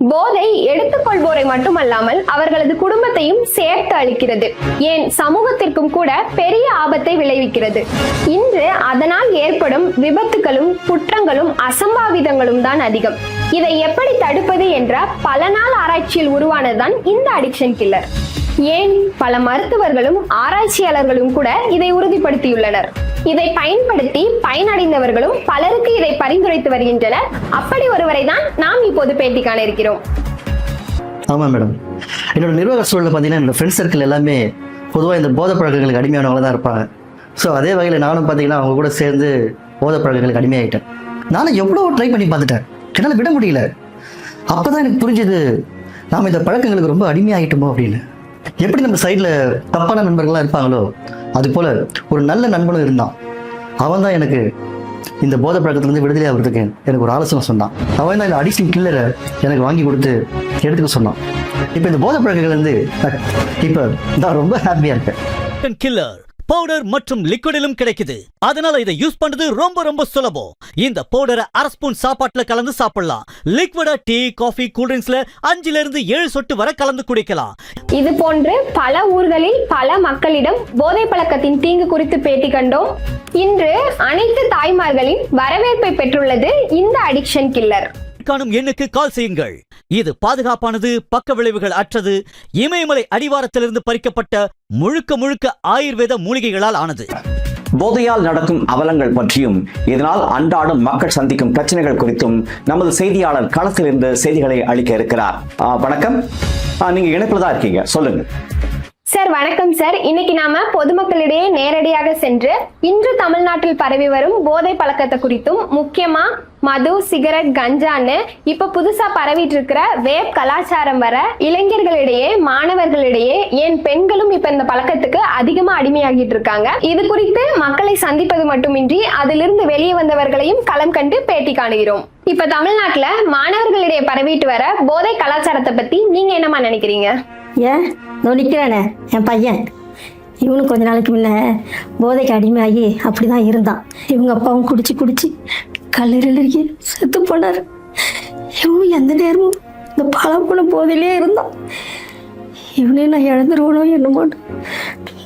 போதை எடுத்துக்கொள்வோரை மட்டுமல்லாமல் அவர்களது குடும்பத்தையும் சேர்த்து அளிக்கிறது ஏன்? சமூகத்திற்கும் கூட பெரிய ஆபத்தை விளைவிக்கிறது. இன்று அதனால் ஏற்படும் விபத்துகளும் குற்றங்களும் அசம்பாவிதங்களும் தான் அதிகம். இதை எப்படி தடுப்பது என்ற பல நாள் ஆராய்ச்சியில் உருவானதுதான் இந்த அடிக்ஷன் கில்லர் ஏன்? பல மருத்துவர்களும் ஆராய்ச்சியாளர்களும் கூட இதை உறுதிப்படுத்தியுள்ளனர். இதை பயன்படுத்தி பயனடைந்தவர்களும் பலருக்கு இதை பரிந்துரைத்து வருகின்றனர். அப்படி ஒருவரை தான் நாம் இப்போது பேட்டி காண இருக்கிறோம். ஆமாம் மேடம் என்னோட நிர்வாக சூழலில் பார்த்தீங்கன்னா என்னோட ஃப்ரெண்ட்ஸ் சர்க்கிள் எல்லாமே பொதுவாக இந்த போதை பழக்கங்களுக்கு அடிமையானவங்க தான் இருப்பாங்க. ஸோ அதே வகையில் நானும் பார்த்தீங்கன்னா அவங்க கூட சேர்ந்து போதை பழக்கங்களுக்கு அடிமையாயிட்டேன். நானும் எவ்வளோ ட்ரை பண்ணி பார்த்துட்டேன். என்னால் விட முடியல. அப்போ தான் எனக்கு புரிஞ்சது நாம் இந்த பழக்கங்களுக்கு ரொம்ப அடிமையாகிட்டோமோ அப்படின்னு. எப்படி நம்ம சைடில் தப்பான நண்பர்கள்லாம் இருப்பாங்களோ அதுபோல் ஒரு நல்ல நண்பனும் இருந்தான். அவன் தான் எனக்கு இந்த போதை பழக்கத்துலேருந்து விடுதலை ஆகிறதுக்கு எனக்கு ஒரு ஆலோசனை சொன்னான். அவன் தான் இந்த அடிஷன் கில்லரை எனக்கு வாங்கி கொடுத்து எடுத்துக்க சொன்னான். இப்போ இந்த போதை பழக்கங்கள்லேருந்து இப்போ நான் ரொம்ப ஹாப்பியாக இருக்கேன். கில்லர் பவுடர் மற்றும் லிக்விடிலும் கிடைக்குது. அதனால இதை யூஸ் பண்றது ரொம்ப ரொம்ப சுலபம். இந்த பவுடரை அரை ஸ்பூன் சாப்பாட்டுல கலந்து சாப்பிடலாம். லிக்விடா டீ காஃபி கூல்ட்ரிங்க்ஸ்ல அஞ்சுல இருந்து ஏழு சொட்டு வரை கலந்து குடிக்கலாம். இது போன்று பல ஊர்களில் பல மக்களிடம் போதை பழக்கத்தின் தீங்கு குறித்து பேட்டி கண்டோம். இன்று அனைத்து தாய்மார்களின் வரவேற்பை பெற்றுள்ளது இந்த அடிக்ஷன் கில்லர் காணும் எண்ணுக்கு கால் செய்யுங்கள். இது பாதுகாப்பானது பக்க விளைவுகள் அற்றது இமயமலை அடிவாரத்திலிருந்து பறிக்கப்பட்ட முழுக்க முழுக்க ஆயுர்வேத மூலிகைகளால் ஆனது. போதையால் நடக்கும் அவலங்கள் பற்றியும் இதனால் அன்றாடம் மக்கள் சந்திக்கும் பிரச்சனைகள் குறித்தும் நமது செய்தியாளர் களத்திலிருந்து செய்திகளை அளிக்க இருக்கிறார். வணக்கம். நீங்க இணைப்புல தான் இருக்கீங்க. சொல்லுங்க. சார் வணக்கம் சார். இன்னைக்கு நாம பொதுமக்களிடையே நேரடியாக சென்று இன்று தமிழ்நாட்டில் பரவி வரும் போதை பழக்கத்தை குறித்தும் முக்கியமா மது சிகரெட் கஞ்சான்னு இப்ப புதுசா பரவிட்டு இருக்கிற வேப் கலாச்சாரம் வர இளைஞர்களிடையே மாணவர்களிடையே ஏன் பெண்களும் இப்ப இந்த பழக்கத்துக்கு அதிகமா அடிமையாகிட்டு இருக்காங்க இது குறித்து மக்களை சந்திப்பது மட்டுமின்றி அதிலிருந்து வெளியே வந்தவர்களையும் களம் கண்டு பேட்டி காணுகிறோம். இப்ப தமிழ்நாட்டுல மாணவர்களிடையே பரவிட்டு வர போதை கலாச்சாரத்தை பத்தி நீங்க என்னமா நினைக்கிறீங்க? ஏன்? நினைக்கிறேனே என் பையன். இவனும் கொஞ்ச நாளைக்கு முன்ன போதைக்கு அடிமையாகி அப்படி தான் இருந்தான். இவங்க அப்பாவும் குடிச்சு குடிச்சு கல்லீரலுக்கு செத்து போனார். இவனும் எந்த நேரமும் இந்த பழம் போன போதிலே இருந்தான் இவனையும் நான் இழந்துருவனோ என்னமோன்னு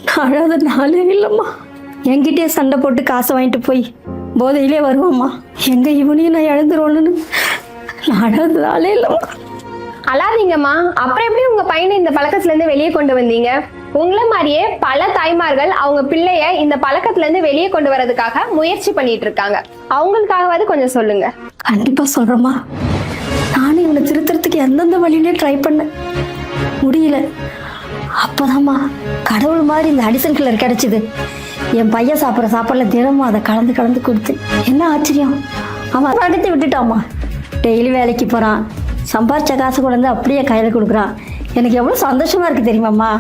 நான் அழாத நாளே இல்லைம்மா. என்கிட்டயே சண்டை போட்டு காசை வாங்கிட்டு போய் போதையிலே வருவாம்மா. எங்க இவனையும் நான் இழந்துருவோன்னு நான் அழாத நாளே இல்லைம்மா. அழாதீங்கம்மா. அப்புறம் எப்படி உங்க பையனை இந்த பழக்கத்துல இருந்து வெளியே கொண்டு வந்தீங்க? உங்களை மாதிரியே பல தாய்மார்கள் அவங்க பிள்ளைய இந்த பழக்கத்துல இருந்து வெளியே கொண்டு வரதுக்காக முயற்சி பண்ணிட்டு இருக்காங்க. அவங்களுக்காகவாது கொஞ்சம் சொல்லுங்க. கண்டிப்பா சொல்றோமா நானும் இவனை திருத்துறதுக்கு எந்தெந்த வழியிலே ட்ரை பண்ணேன். முடியல. அப்போதாம்மா கடவுள் மாதிரி இந்த அடிசன் கிளர் கிடைச்சிது. என் பையன் சாப்பிட்ற சாப்பாடுல தினமும் அதை கலந்து கலந்து கொடுத்து என்ன ஆச்சரியம்? அவன் தடுத்து விட்டுட்டாம்மா. டெய்லி வேலைக்கு போறான். சம்பாரிச்ச காசு கொண்டு வந்து அப்படியே கையில கொடுக்குறான். எனக்கு எவ்வளவு சந்தோஷமா இருக்கு தெரியுமாம்மா?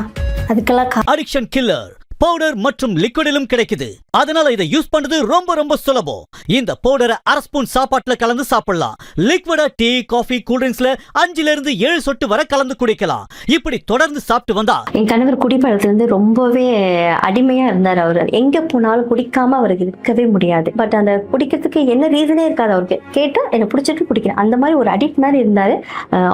அதுக்கெல்லாம் அடிக்ஷன் கில்லர் பவுடர் மற்றும் லிக்விடிலும் கிடைக்குது. அதனால இதை யூஸ் பண்றது ரொம்ப ரொம்ப சுலபம். இந்த பவுடரை அரை ஸ்பூன் சாப்பாட்டுல கலந்து சாப்பிடலாம். லிக்விடா டீ காஃபி கூல்ட்ரிங்க்ஸ்ல அஞ்சுல இருந்து ஏழு சொட்டு வரை கலந்து குடிக்கலாம். இப்படி தொடர்ந்து சாப்பிட்டு வந்தா என் கணவர் குடிப்பழக்கத்துலேருந்து ரொம்பவே அடிமையா இருந்தார் அவர். எங்க போனாலும் குடிக்காம அவருக்கு இருக்கவே முடியாது. பட் அந்த குடிக்கிறதுக்கு என்ன ரீசனே இருக்காது அவருக்கு. கேட்டா என்ன பிடிச்சிட்டு குடிக்கிறேன். அந்த மாதிரி ஒரு அடிக்ட் மாதிரி இருந்தாரு.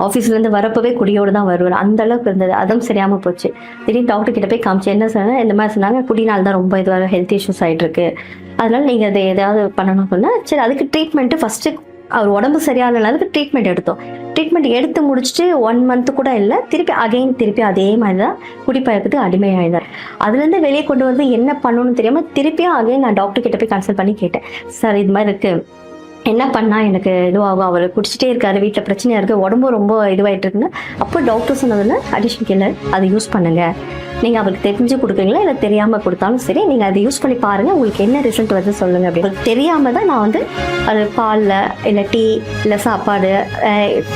ஆஃபீஸ்ல இருந்து வரப்பவே குடியோடு தான் வருவார். அந்த அளவுக்கு இருந்தது. அதுவும் சரியாம போச்சு. திடீர்னு டாக்டர் கிட்ட போய் காமிச்சு என்ன சொன்னா? இந்த மாதிரி சொன்னாங்க. குடினால தான் ரொம்ப இதுவாக ஹெல்த் இஷ்யூஸ் ஆகிட்டு இருக்கு அதனால நீங்கள் அதை ஏதாவது பண்ணணும் சொன்னால் சரி அதுக்கு ட்ரீட்மெண்ட்டு ஃபஸ்ட்டு அவர் உடம்பு சரியான அதுக்கு ட்ரீட்மெண்ட் எடுத்தோம். ட்ரீட்மெண்ட் எடுத்து முடிச்சுட்டு ஒன் மந்த்து கூட இல்லை திருப்பி அகைன் திருப்பி அதே மாதிரி தான் குடிப்பழக்கத்துக்கு அடிமையாயினார். அதுலேருந்து வெளியே கொண்டு வந்து என்ன பண்ணணும்னு தெரியாமல் திருப்பியும் அகைன் நான் டாக்டர் கிட்ட போய் கன்சல்ட் பண்ணி கேட்டேன். சார் இது மாதிரி இருக்குது என்ன பண்ணால் எனக்கு இதுவாகும்? அவர் குடிச்சிட்டே இருக்காரு வீட்டில் பிரச்சனையாக இருக்குது உடம்பு ரொம்ப இதுவாகிட்டு இருக்குன்னு அப்போ டாக்டர் சொன்னதுல அடிஷன் கில்லர் அதை யூஸ் பண்ணுங்கள் நீங்கள் அவருக்கு தெரிஞ்சு கொடுக்குறீங்களா? இல்லை தெரியாமல் கொடுத்தாலும் சரி நீங்கள் அதை யூஸ் பண்ணி பாருங்கள் உங்களுக்கு என்ன ரிசல்ட் வருது சொல்லுங்கள் அப்படின்னு. தெரியாமல் தான் நான் வந்து அது பாலில் இல்லை டீ இல்லை சாப்பாடு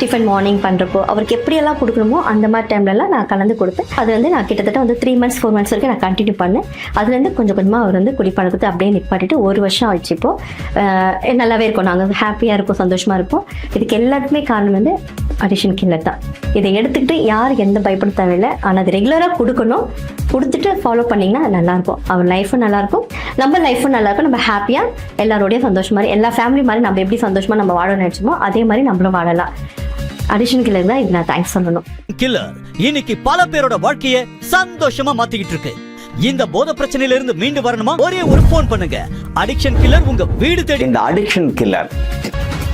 டிஃபன் மார்னிங் பண்ணுறப்போ அவருக்கு எப்படியெல்லாம் கொடுக்கணுமோ அந்த மாதிரி டைம்லலாம் நான் கலந்து கொடுப்பேன் அது வந்து நான் கிட்டத்தட்ட வந்து த்ரீ மந்த்ஸ் ஃபோர் மந்த்ஸ் வரைக்கும் நான் கண்டினியூ பண்ணேன். அதுலேருந்து கொஞ்சம் கொஞ்சமாக அவர் வந்து குடிப்பழக்கத்தை அப்படியே நிப்பாட்டிட்டு ஒரு வருஷம் ஆயிடுச்சு நல்லாவே இருக்கும். நாங்கள் ஹாப்பியாக இருப்போம் சந்தோஷமாக இருப்போம். இதுக்கு எல்லாத்துக்குமே காரணம் வந்து அடிஷன் கில்லர் தான். இதை எடுத்துக்கிட்டு யார் எந்த பயப்பட தேவையில்லை. ஆனால் அது ரெகுலராக கொடுக்கணும். கொடுத்துட்டு ஃபாலோ பண்ணிங்கன்னா அது நல்லாயிருக்கும். அவர் லைஃபும் நல்லாயிருக்கும். நம்ம லைஃபும் நல்லாயிருக்கும். நம்ம ஹாப்பியாக எல்லாரோடையும் சந்தோஷமா இரு- எல்லா ஃபேமிலி மாதிரி நம்ம எப்படி சந்தோஷமாக நம்ம வாழ நினச்சோமோ அதே மாதிரி நம்மளும் வாழலாம். அடிஷன் கிளர் தான் இது நான் தேங்க்ஸ் சொல்லணும். கில்லர் இன்னைக்கு பல பேரோட வாழ்க்கைய சந்தோஷமா மாத்திக்கிட்டு இருக்கு. இந்த போத பிரச்சனையில இருந்து மீண்டு வரணுமா? ஒரே ஒரு போன் பண்ணுங்க. அடிக்ஷன் கில்லர் உங்க வீடு தேடி இந்த அடிக்ஷன் கில்லர்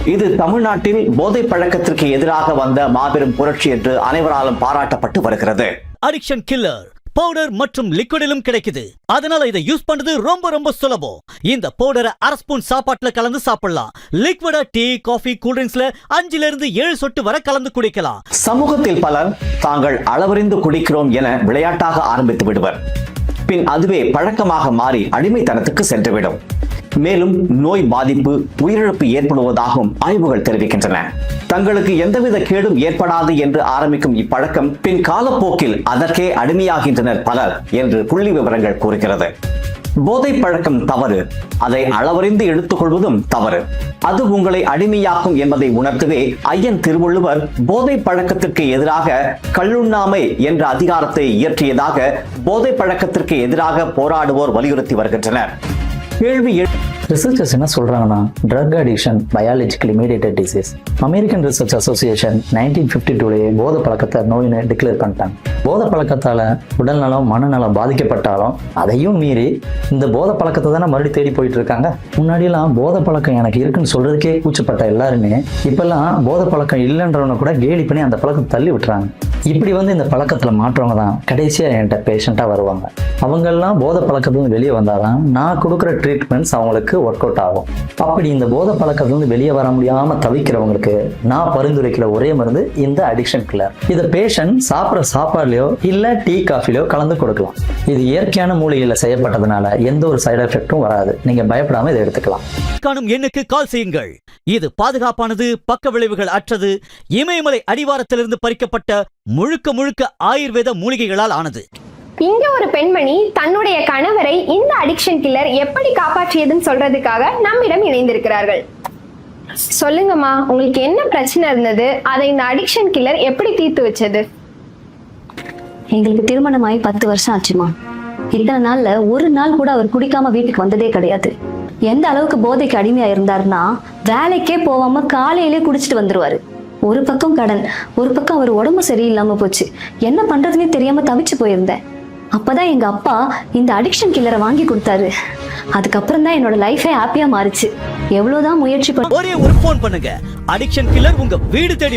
இது தமிழ்நாட்டில் போதை பழக்கத்திற்கு எதிராக வந்த மாபெரும் புரட்சி என்று அனைவராலும் பாராட்டப்பட்டு வருகிறது. அடிக்ஷன் கில்லர் பவுடர் மற்றும் லிக்விடிலும் கிடைக்குது. அதனால இதை யூஸ் பண்றது ரொம்ப ரொம்ப சுலபம். இந்த பவுடரை அரை ஸ்பூன் சாப்பாட்டுல கலந்து சாப்பிடலாம். லிக்விடா டீ காஃபி கூல்ட்ரிங்க்ஸ்ல அஞ்சுல இருந்து ஏழு சொட்டு வரை கலந்து குடிக்கலாம். சமூகத்தில் பலர் தாங்கள் அளவறிந்து குடிக்கிறோம் என விளையாட்டாக ஆரம்பித்து விடுவர். பின் அதுவே பழக்கமாக மாறி அடிமைத்தனத்துக்கு சென்றுவிடும். மேலும் நோய் பாதிப்பு உயிரிழப்பு ஏற்படுவதாகவும் ஆய்வுகள் தெரிவிக்கின்றன. தங்களுக்கு எந்தவித கேடும் ஏற்படாது என்று ஆரம்பிக்கும் இப்பழக்கம் பின் காலப்போக்கில் அதற்கே அடிமையாகின்றனர் பலர் என்று புள்ளி விவரங்கள் கூறுகிறது. போதை பழக்கம் தவறு. அதை அளவறிந்து எடுத்துக்கொள்வதும் தவறு. அது உங்களை அடிமையாக்கும் என்பதை உணர்த்தவே ஐயன் திருவள்ளுவர் போதை பழக்கத்திற்கு எதிராக கள்ளுண்ணாமை என்ற அதிகாரத்தை இயற்றியதாக போதை பழக்கத்திற்கு எதிராக போராடுவோர் வலியுறுத்தி வருகின்றனர். கேள்வி ரிசர்ச்சர்ஸ் என்ன சொல்கிறாங்கன்னா drug addiction biologically mediated disease American research association nineteen fifty டூலேயே போத பழக்கத்தை நோயினை டிக்ளேர் பண்ணிட்டாங்க. போத பழக்கத்தால உடல்நலம் மனநலம் பாதிக்கப்பட்டாலும் அதையும் மீறி இந்த போத பழக்கத்தை தானே மறுபடியும் தேடி போயிட்டு இருக்காங்க முன்னாடியெல்லாம் போத பழக்கம் எனக்கு இருக்குன்னு சொல்கிறதுக்கே கூச்சப்பட்ட எல்லாருமே இப்போல்லாம் போத பழக்கம் இல்லைன்றவனை கூட கேலி பண்ணி அந்த பழக்கம் தள்ளி விட்டுறாங்க. இப்படி வந்து இந்த பழக்கத்தில் மாற்றவங்க தான். கடைசியா என்கிட்ட பேஷண்ட்டாக வருவாங்க. அவங்கெல்லாம் போதை பழக்கத்துலேருந்து வெளியே வந்தாதான் நான் கொடுக்குற ட்ரீட்மெண்ட்ஸ் அவங்களுக்கு ஒர்க் அவுட் ஆகும். அப்படி இந்த போத பழக்கத்துலேருந்து வெளியே வர முடியாம தவிக்கிறவங்களுக்கு நான் பரிந்துரைக்கிற ஒரே மருந்து இந்த அடிக்ஷன் கில்லர் இதை பேஷண்ட் சாப்பிட்ற சாப்பாடுலையோ இல்லை டீ காஃபிலையோ கலந்து கொடுக்கலாம். இது இயற்கையான மூலிகையில் செய்யப்பட்டதுனால எந்த ஒரு சைடு எஃபெக்ட்டும் வராது. நீங்க பயப்படாம இதை எடுத்துக்கலாம். காணும் எண்ணுக்கு கால் செய்யுங்கள். இது பாதுகாப்பானது பக்க விளைவுகள் அற்றது இமயமலை அடிவாரத்திலிருந்து பறிக்கப்பட்ட முழுக்க முழுக்க ஆயுர்வேத மூலிகைகளால் ஆனது. இங்க ஒரு பெண்மணி தன்னுடைய கணவரை இந்த அடிக்ஷன் கில்லர் எப்படி காப்பாற்றியதுன்னு சொல்றதுக்காக நம்மிடம் இணைந்திருக்கிறார்கள். சொல்லுங்கம்மா உங்களுக்கு என்ன பிரச்சனை இருந்தது? அதை இந்த அடிக்ஷன் கில்லர் எப்படி தீர்த்து வச்சது? எங்களுக்கு திருமணம் ஆகி பத்து வருஷம் ஆச்சுமா. இத்தனை நாள்ல ஒரு நாள் கூட அவர் குடிக்காம வீட்டுக்கு வந்ததே கிடையாது. எந்த அளவுக்கு போதைக்கு அடிமையா இருந்தாருன்னா வேலைக்கே போகாம காலையிலே குடிச்சிட்டு வந்துருவாரு. ஒரு பக்கம் கடன் ஒரு பக்கம் அவர் உடம்பு சரியில்லாம போச்சு. என்ன பண்றதுன்னே தெரியாம தவிச்சு போயிருந்தேன். அப்பதான் எங்க அப்பா இந்த அடிக்ஷன் கில்லரை வாங்கி கொடுத்தாரு. அதுக்கப்புறம் தான் என்னோட லைஃபே ஹாப்பியா மாறுச்சு. எவ்வளவுதான் முயற்சி பண்ண ஒரே ஒரு ஃபோன் பண்ணுங்க. அடிக்ஷன் கில்லர் உங்க வீடு தேடி